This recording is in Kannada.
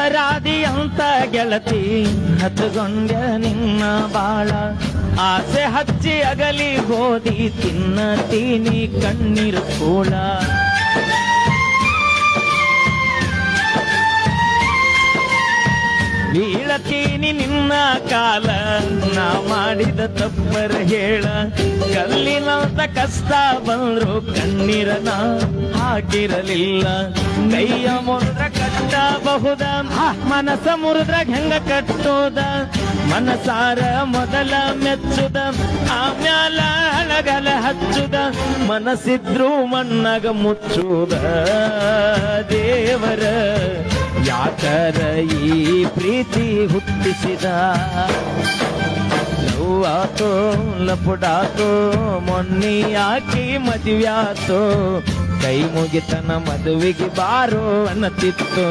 ಅಪರಾಧಿ ಅಂತ ಗೆಳತಿ ಹತ್ತುಗೊಂಡ ನಿನ್ನ ಬಾಳ. ಆಸೆ ಹಚ್ಚಿ ಅಗಲಿ ಗೋಧಿ ತಿನ್ನತೀನಿ ಕಣ್ಣೀರು ಕೂಳ. ಬೀಳತೀನಿ ನಿನ್ನ ಕಾಲ, ನಾ ಮಾಡಿದ ತಪ್ಪರ ಹೇಳ. ಕಲ್ಲಿನಂತ ಕಷ್ಟ ಬಂದ್ರು ಕಣ್ಣೀರನ ಹಾಕಿರಲಿಲ್ಲ. ಕೈಯ ಮುರಿದ್ರ ಕಟ್ಟಬಹುದ ಮನಸ ಮುರಿದ್ರಾಗ ಹೆಂಗ ಕಟ್ಟೋದ? ಮನಸಾರ ಮೊದಲ ಮೆಚ್ಚುದ ಆಮ್ಯಾಲ ಹಳಗಲ ಹಚ್ಚುದ, ಮನಸ್ಸಿದ್ರು ಮಣ್ಣಗ ಮುಚ್ಚುದ. ದೇವರ ಯಾಕರ ಈ ಪ್ರೀತಿ ಹುಟ್ಟಿಸಿದ? ಲಪುಡಾತು ಲಪುಡಾತೋ ಮೊನ್ನೆ ಯಾಕೆ ಮದುವ್ಯಾತೋ. ಕೈ ಮುಗಿತನ ಮದುವೆಗೆ ಬಾರೋ ಅನ್ನತಿತ್ತು.